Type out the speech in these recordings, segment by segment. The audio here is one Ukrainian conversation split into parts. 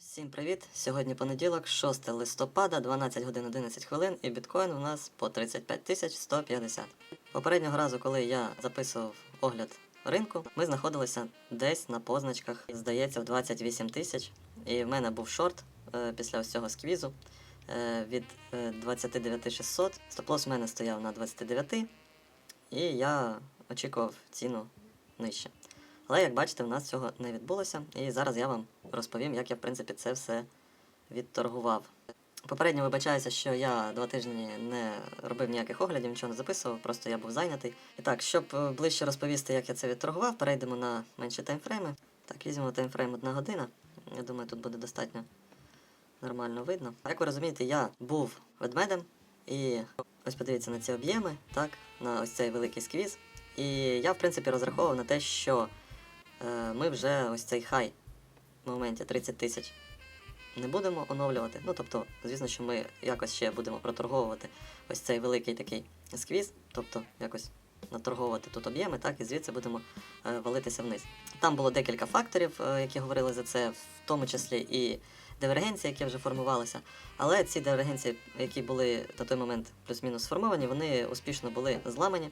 Всім привіт! Сьогодні понеділок, 6 листопада, 12 годин 11 хвилин, і біткоін у нас по 35 тисяч 150. Попереднього разу, коли я записував огляд ринку, ми знаходилися десь на позначках, здається, в 28 тисяч. І в мене був шорт е, після ось цього сквізу е, від е, 29 600. Стоп-лос у мене стояв на 29, і я очікував ціну нижче. Але як бачите, в нас цього не відбулося, і зараз я вам розповім, як я, в принципі, це все відторгував. Попередньо вибачаюся, що я два тижні не робив ніяких оглядів, нічого не записував, просто я був зайнятий. І так, щоб е, ближче розповісти, як я це відторгував, перейдемо на менші таймфрейми. Так, візьмемо таймфрейм одна година. Я думаю, тут буде достатньо нормально видно. Як ви розумієте, я був ведмедем, і ось подивіться на ці об'єми, так, на ось цей великий сквіз. І я, в принципі, розраховував на те, що ми вже ось цей хай в моменті 30 тисяч не будемо оновлювати. Ну, тобто, звісно, що ми якось ще будемо проторговувати ось цей великий такий сквіз, тобто якось наторговувати тут об'єми, так, і звідси будемо е, валитися вниз. Там було декілька факторів, е, які говорили за це, в тому числі і дивергенції, які вже формувалися. Але ці дивергенції, які були на той момент плюс-мінус сформовані, вони успішно були зламані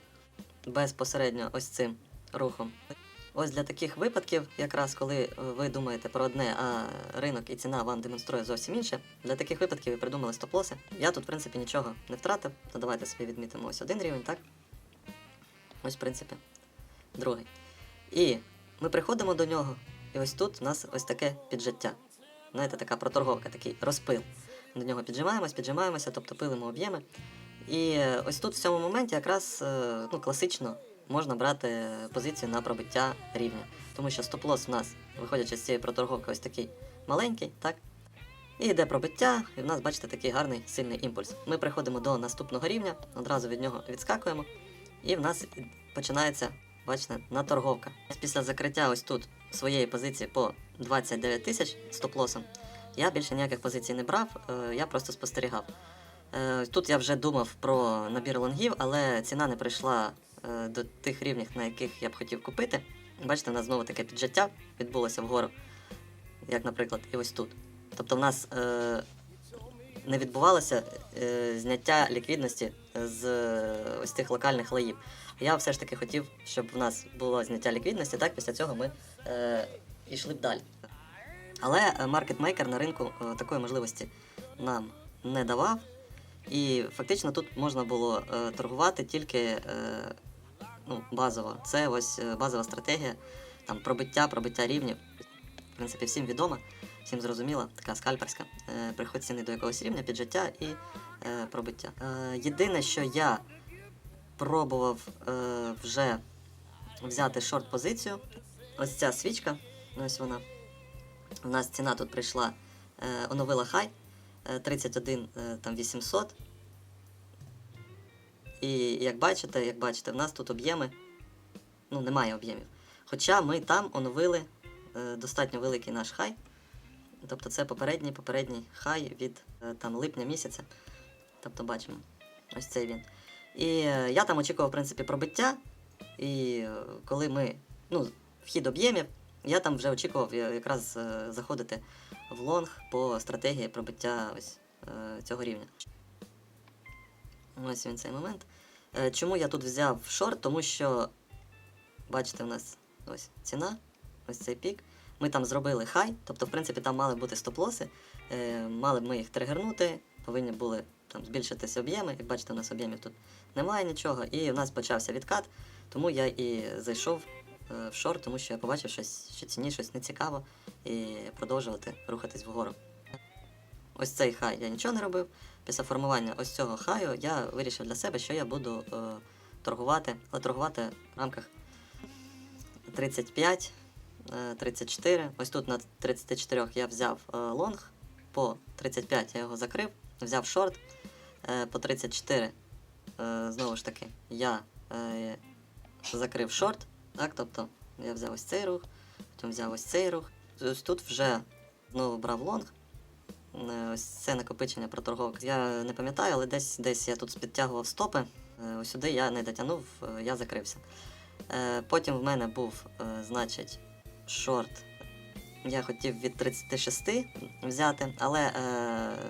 безпосередньо ось цим рухом. Ось для таких випадків, якраз коли е, ви думаєте про одне, а ринок і ціна вам демонструє зовсім інше, для таких випадків ви придумали стоп-лоси. Я тут, в принципі, нічого не втратив, то давайте собі відмітимо ось один рівень, так? Ось, в принципі, другий. І ми приходимо до нього, і ось тут у нас ось таке піджиття. Знаєте, така проторговка, такий розпил. До нього піджимаємось, піджимаємося, тобто пилимо об'єми. І е, ось тут в цьому моменті якраз е, ну, класично можна брати позицію на пробиття рівня. Тому що стоп-лос у нас, виходячи з цієї проторговки, ось такий маленький, так? І йде пробиття, і в нас, бачите, такий гарний сильний імпульс. Ми приходимо до наступного рівня, одразу від нього відскакуємо, і в нас починається, бачите, наторговка. Після закриття ось тут своєї позиції по 29 тисяч стоп-лосом, я більше ніяких позицій не брав, е, я просто спостерігав. Е, Тут я вже думав про набір лонгів, але ціна не прийшла до тих рівнів, на яких я б хотів купити. Бачите, у нас знову таке піджиття відбулося вгору, як, наприклад, і ось тут. Тобто в нас е, не відбувалося е, зняття ліквідності з е, ось тих локальних лаїв. Я все ж таки хотів, щоб в нас було зняття ліквідності, так після цього ми е, йшли б далі. Але е, маркетмейкер на ринку е, такої можливості нам не давав. І фактично тут можна було е, торгувати тільки е, ну, базово. Це ось е, базова стратегія, там пробиття, пробиття рівнів. В принципі, всім відома, всім зрозуміла, така скальперська. Е, приход ціни до якогось рівня, піджиття і е, пробиття. Е, єдине, що я пробував е, вже взяти шорт-позицію. Ось ця свічка, ось вона. У нас ціна тут прийшла, е, оновила хай. е, 31 е, там 800. І як бачите, як бачите, в нас тут об'єми, ну, немає об'ємів. Хоча ми там оновили е, достатньо великий наш хай. Тобто це попередній попередній хай від е, там, липня місяця. Тобто бачимо, ось цей він. І е, я там очікував, в принципі, пробиття. І е, коли ми, ну, вхід об'ємів, я там вже очікував якраз е, заходити в лонг по стратегії пробиття ось е, цього рівня. Ось він цей момент. Е, Чому я тут взяв шорт? Тому що, бачите, у нас ось ціна, ось цей пік. Ми там зробили хай, тобто, в принципі, там мали бути стоп-лоси, е, мали б ми їх тригернути, повинні були там збільшитися об'єми. Як бачите, у нас об'ємів тут немає нічого, і у нас почався відкат, тому я і зайшов е, в шорт, тому що я побачив щось, що ціні щось нецікаво, і продовжувати рухатись вгору. Ось цей хай я нічого не робив. Після формування ось цього хаю я вирішив для себе, що я буду е, торгувати, але торгувати в рамках 35, е, 34. Ось тут на 34 я взяв е, лонг, по 35 я його закрив, взяв шорт, е, по 34 е, знову ж таки я е, закрив шорт. Так, тобто я взяв ось цей рух, потім взяв ось цей рух. Ось тут вже знову брав лонг. Е, Ось це накопичення проторговок. Я не пам'ятаю, але десь десь я тут підтягував стопи. Е, Ось сюди я не дотягнув, е, я закрився. Потім в мене був, значить, шорт я хотів від 36 взяти, але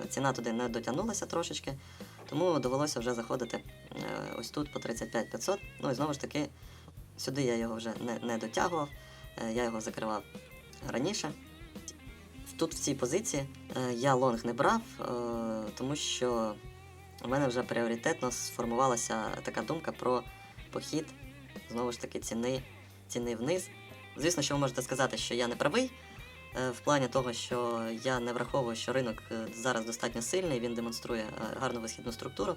ціна туди не дотягнулася трошечки, тому довелося вже заходити ось тут по 35 500. Ну і знову ж таки, сюди я його вже не, не дотягував, я його закривав раніше. Тут в цій позиції е, я лонг не брав, е, тому що у мене вже пріоритетно сформувалася така думка про похід знову ж таки ціни, ціни вниз. Звісно, що ви можете сказати, що я не правий е, в плані того, що я не враховую, що ринок зараз достатньо сильний, він демонструє гарну висхідну структуру.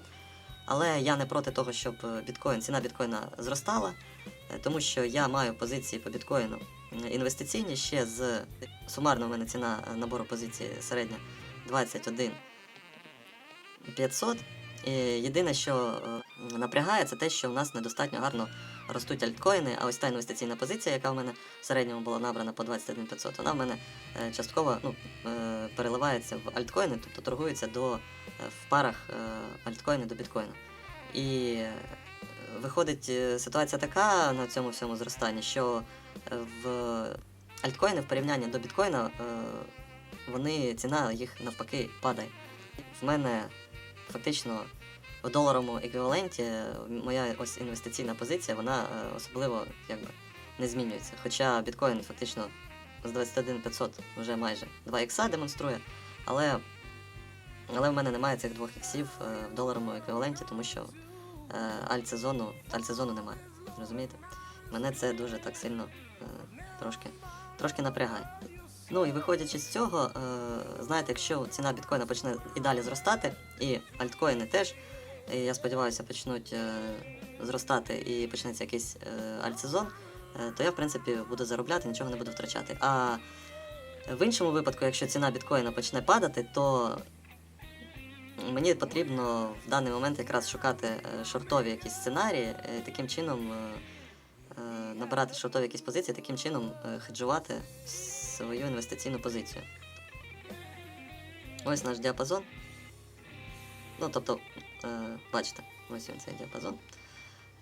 Але я не проти того, щоб біткоін, ціна біткоїна зростала, тому що я маю позиції по біткоїну інвестиційні ще з сумарно в мене ціна набору позицій середня 21 500. І єдине, що е, напрягає, це те, що в нас недостатньо гарно ростуть альткоїни, а ось та інвестиційна позиція, яка в мене в середньому була набрана по 21 500, вона в мене е, частково ну, е, переливається в альткоїни, тобто торгується до, в парах альткоїни до біткоїна. І виходить ситуація така на цьому всьому зростанні, що в альткоїни в порівнянні до біткоїна е, вони ціна їх навпаки падає. В мене фактично в доларовому еквіваленті е, моя ось інвестиційна позиція, вона е, особливо якби не змінюється. Хоча біткоін фактично з 21 500 вже майже 2 ікса демонструє, але, але в мене немає цих двох іксів в доларовому еквіваленті, тому що альтсезону, альтсезону немає. Розумієте? Мене це дуже так сильно трошки, трошки напрягає. Ну і виходячи з цього, е, знаєте, якщо ціна біткоїна почне і далі зростати, і альткоїни теж, і я сподіваюся, почнуть е, зростати і почнеться якийсь е, альтсезон, е, то я, в принципі, буду заробляти, нічого не буду втрачати. А в іншому випадку, якщо ціна біткоїна почне падати, то мені потрібно в даний момент якраз шукати е, шортові якісь сценарії, е, таким чином е, е, набирати шортові якісь позиції, таким чином е, хеджувати свою інвестиційну позицію. Ось наш діапазон. Ну, тобто, е, бачите, ось він цей діапазон.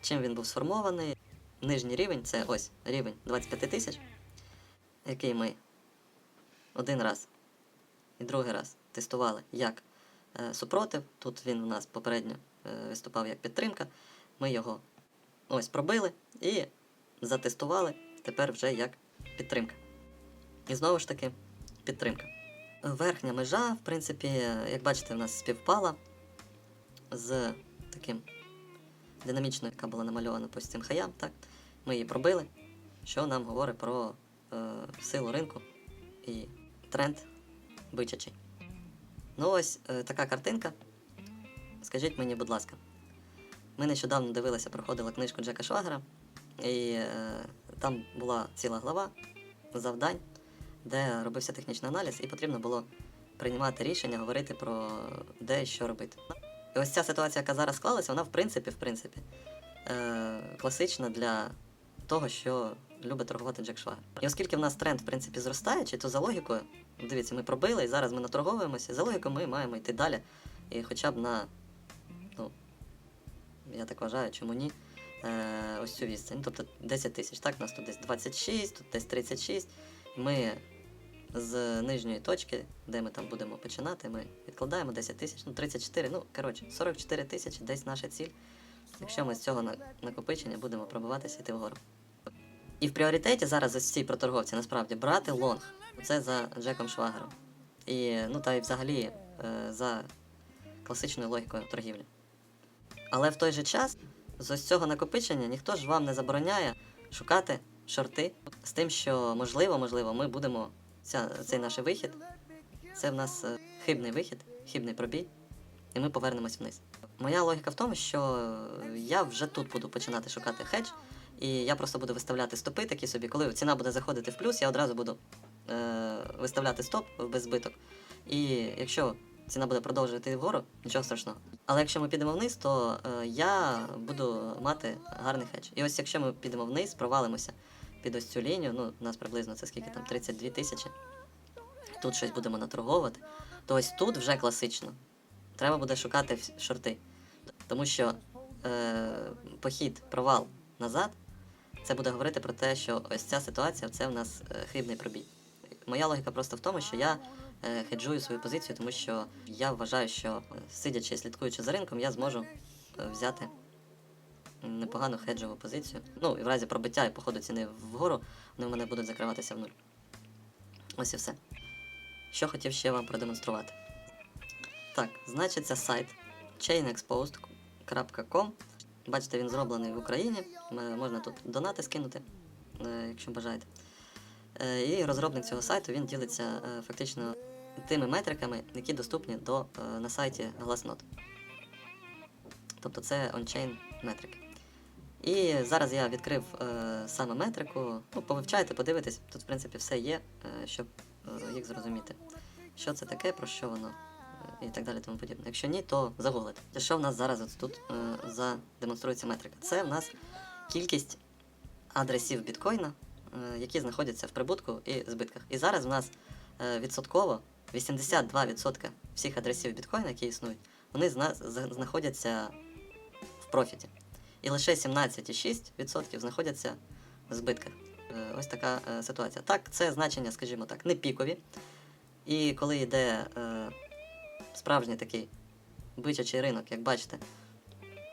Чим він був сформований? Нижній рівень це ось рівень 25 тисяч, який ми один раз і другий раз тестували як е, супротив. Тут він у нас попередньо е, виступав як підтримка. Ми його ось пробили і затестували тепер вже як підтримка. І знову ж таки, підтримка. Верхня межа, в принципі, як бачите, в нас співпала з таким динамічною, яка була намальована по цим хаям. Так? Ми її пробили, що нам говорить про е, силу ринку і тренд бичачий. Ну ось е, така картинка. Скажіть мені, будь ласка, ми нещодавно дивилися, проходила книжку Джека Швагера, і е, там була ціла глава завдань, де робився технічний аналіз, і потрібно було приймати рішення, говорити про де і що робити. І ось ця ситуація, яка зараз склалася, вона в принципі, в принципі, е, класична для того, що любить торгувати Джек Швагер. І оскільки в нас тренд, в принципі, зростає, чи то за логікою, дивіться, ми пробили, і зараз ми наторговуємося, за логікою ми маємо йти далі. І хоча б на, ну, я так вважаю, чому ні, е, ось цю відстань. Ну, тобто 10 тисяч. Так, у нас тут десь 26, тут десь 36. Ми з нижньої точки, де ми там будемо починати, ми відкладаємо 10 тисяч, ну 34, ну коротше, 44 тисячі, десь наша ціль. Якщо ми з цього накопичення будемо пробиватися йти вгору. І в пріоритеті зараз ось ці проторговці насправді брати лонг. Це за Джеком Швагером. І ну та й взагалі е, за класичною логікою торгівлі. Але в той же час з ось цього накопичення ніхто ж вам не забороняє шукати шорти з тим, що можливо, можливо, ми будемо ця, цей наш вихід. Це в нас е, хибний вихід, хибний пробій, і ми повернемось вниз. Моя логіка в тому, що е, я вже тут буду починати шукати хедж, і я просто буду виставляти стопи такі собі. Коли ціна буде заходити в плюс, я одразу буду е, виставляти стоп в беззбиток. І якщо ціна буде продовжувати йти вгору, нічого страшного. Але якщо ми підемо вниз, то е, я буду мати гарний хедж. І ось якщо ми підемо вниз, провалимося під ось цю лінію, ну, у нас приблизно це скільки там 32 тисячі. Тут щось будемо наторговувати, то ось тут вже класично. Треба буде шукати шорти. Тому що е, похід, провал назад, це буде говорити про те, що ось ця ситуація це в нас е, хибний пробій. Моя логіка просто в тому, що я хеджую свою позицію, тому що я вважаю, що е, сидячи і слідкуючи за ринком, я зможу е, взяти непогану хеджову позицію. Ну, і в разі пробиття і походу ціни вгору, вони в мене будуть закриватися в нуль. Ось і все. Що хотів ще вам продемонструвати. Так, значиться сайт chainexposed.com. Бачите, він зроблений в Україні. Можна тут донати скинути, е, якщо бажаєте. Е, І розробник цього сайту він ділиться е, фактично тими метриками, які доступні до, е, на сайті Glassnode. Тобто це on-chain метрики. І зараз я відкрив е, саме метрику. Ну, повивчайте, подивитесь, тут в принципі все є, е, щоб е, їх зрозуміти. Що це таке, про що воно е, і так далі тому подібне. Якщо ні, то загуглите. Що в нас зараз от тут е, задемонструється метрика? Це в нас кількість адресів біткоїна, е, які знаходяться в прибутку і збитках. І зараз в нас е, відсотково 82% всіх адресів біткоїна, які існують, вони зна- знаходяться в профіті. І лише 17,6% знаходяться в збитках. Е, Ось така е, ситуація. Так, це значення, скажімо так, не пікові. І коли йде е, справжній такий бичачий ринок, як бачите,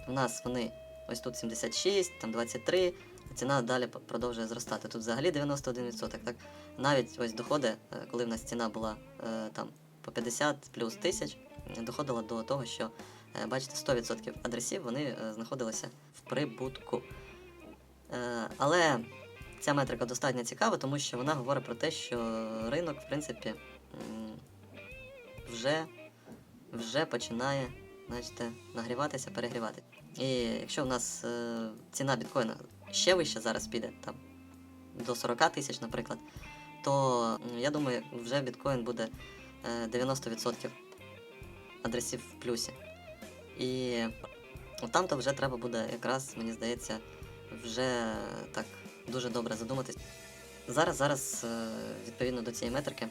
у нас вони ось тут 76, там 23, ціна далі продовжує зростати. Тут взагалі 91%. Так? Навіть ось доходи, е, коли в нас ціна була е, там по 50 плюс тисяч, м, доходило до того, що е, бачите, 100% адресів вони е, знаходилися в прибутку. Е, Але ця метрика достатньо цікава, тому що вона говорить про те, що ринок, в принципі, вже, вже починає значите, нагріватися, перегрівати. І якщо в нас е, ціна біткоїна ще вище зараз піде, там до 40 тисяч, наприклад, то я думаю, вже біткоін буде е, 90% адресів в плюсі. І там то вже треба буде якраз, мені здається, вже так дуже добре задуматись. Зараз, зараз, е, відповідно до цієї метрики,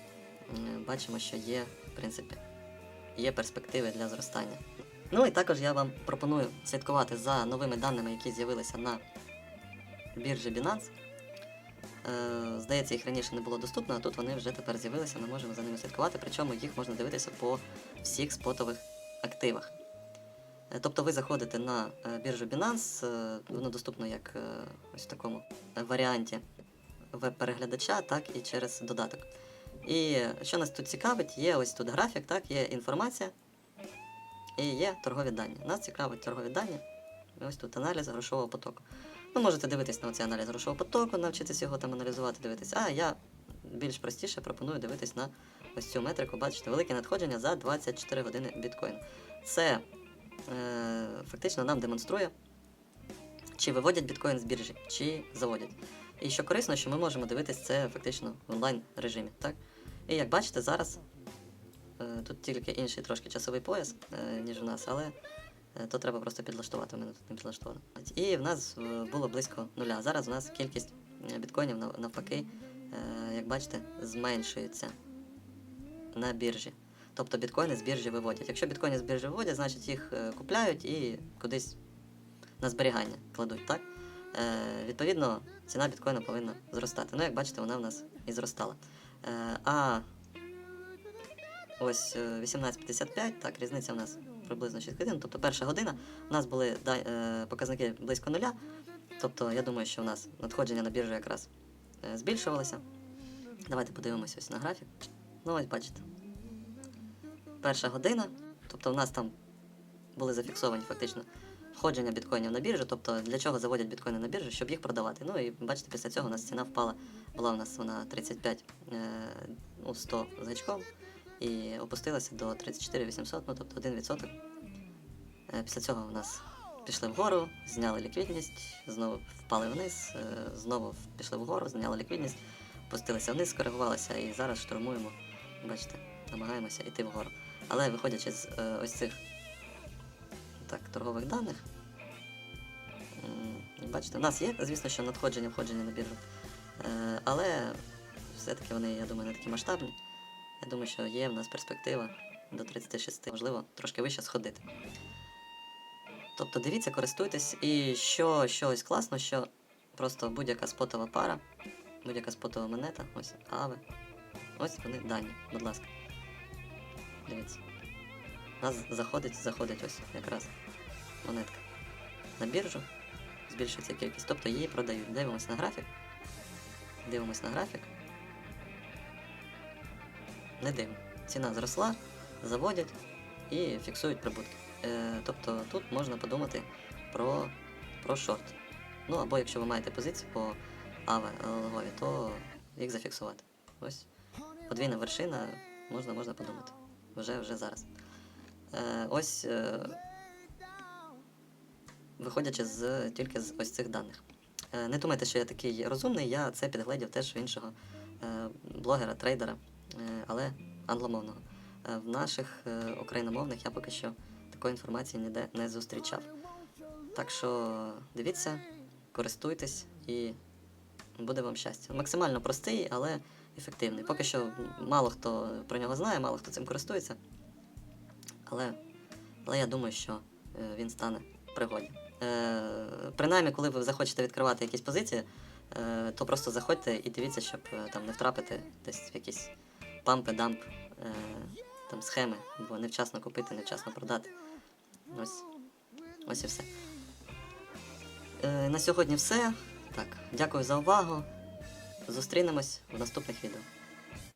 бачимо, що є, в принципі, є перспективи для зростання. Ну і також я вам пропоную слідкувати за новими даними, які з'явилися на біржі Binance. Е, Здається, їх раніше не було доступно, а тут вони вже тепер з'явилися, ми можемо за ними слідкувати, причому їх можна дивитися по всіх спотових активах. Е, Тобто ви заходите на е, біржу Binance, воно доступно як ось в такому варіанті веб-переглядача, так і через додаток. І що нас тут цікавить, є ось тут графік, так, є інформація і є торгові дані. Нас цікавить торгові дані. Ось тут аналіз грошового потоку. Ви можете дивитись на цей аналіз грошового потоку, навчитись його там аналізувати, дивитись. А я більш простіше пропоную дивитись на ось цю метрику. Бачите, велике надходження за 24 години біткоїну. Це е, фактично нам демонструє, чи виводять біткоін з біржі, чи заводять. І що корисно, що ми можемо дивитись це фактично в онлайн режимі. Так? І як бачите, зараз е, тут тільки інший трошки часовий пояс, е, ніж у нас, але то треба просто підлаштувати. Мене тут не підлаштовано. І в нас е, було близько нуля. Зараз у нас кількість е, біткоїнів навпаки, е, як бачите, зменшується на біржі. Тобто біткоїни з біржі виводять. Якщо біткоїни з біржі виводять, значить їх е, купляють і кудись на зберігання кладуть, так? Е, відповідно, ціна біткоїна повинна зростати. Ну, як бачите, вона в нас і зростала. Е, а ось е, 18.55, так, різниця в нас приблизно 6 годин. Тобто перша година у нас були е, показники близько нуля. Тобто, я думаю, що у нас надходження на біржу якраз е, збільшувалися. Давайте подивимося ось на графік. Ну, ось бачите. Перша година, тобто в нас там були зафіксовані фактично входження біткоїнів на біржу, тобто для чого заводять біткоїни на біржу, щоб їх продавати. Ну і бачите, після цього у нас ціна впала, була у нас вона 35 е, ну, 100 з гачком і опустилася до 34 800, ну тобто 1%. Е, після цього у нас пішли вгору, зняли ліквідність, знову впали вниз, е, знову пішли вгору, зняли ліквідність, опустилися вниз, скоригувалися і зараз штурмуємо. Бачите, намагаємося йти вгору. Але виходячи з е, ось цих так, торгових даних. Бачите, у нас є, звісно, що надходження, входження на біржу. Але все-таки вони, я думаю, не такі масштабні. Я думаю, що є в нас перспектива до 36, можливо, трошки вище сходити. Тобто дивіться, користуйтесь. І що, що ось класно, що просто будь-яка спотова пара, будь-яка спотова монета, ось Аве, Ось вони дані, будь ласка. Дивіться. У нас заходить, заходить ось якраз монетка. На біржу збільшується кількість, тобто її продають. Дивимось на графік. Дивимось на графік. Не дивно. Ціна зросла, заводять і фіксують прибутки. Е, тобто тут можна подумати про, про шорт. Ну або якщо ви маєте позиції по АВЕ логові, то їх зафіксувати. Ось подвійна вершина, можна, можна подумати. Вже, вже зараз. Е, ось е, виходячи з тільки з ось цих даних. Е, не думайте, що я такий розумний, я це підгледів теж іншого е, блогера, трейдера, але англомовного. Е, в наших е, україномовних я поки що такої інформації ніде не зустрічав. Так що дивіться, користуйтесь і буде вам щастя. Максимально простий, але ефективний. Поки що мало хто про нього знає, мало хто цим користується. Але, але я думаю, що е, він стане пригоді. Е, принаймні, коли ви захочете відкривати якісь позиції, е, то просто заходьте і дивіться, щоб е, там не втрапити десь в якісь пампи, дамп, е, там схеми, бо невчасно купити, невчасно продати. Ось, ось і все. Е, на сьогодні все. Так, дякую за увагу. Зустрінемось в наступних відео.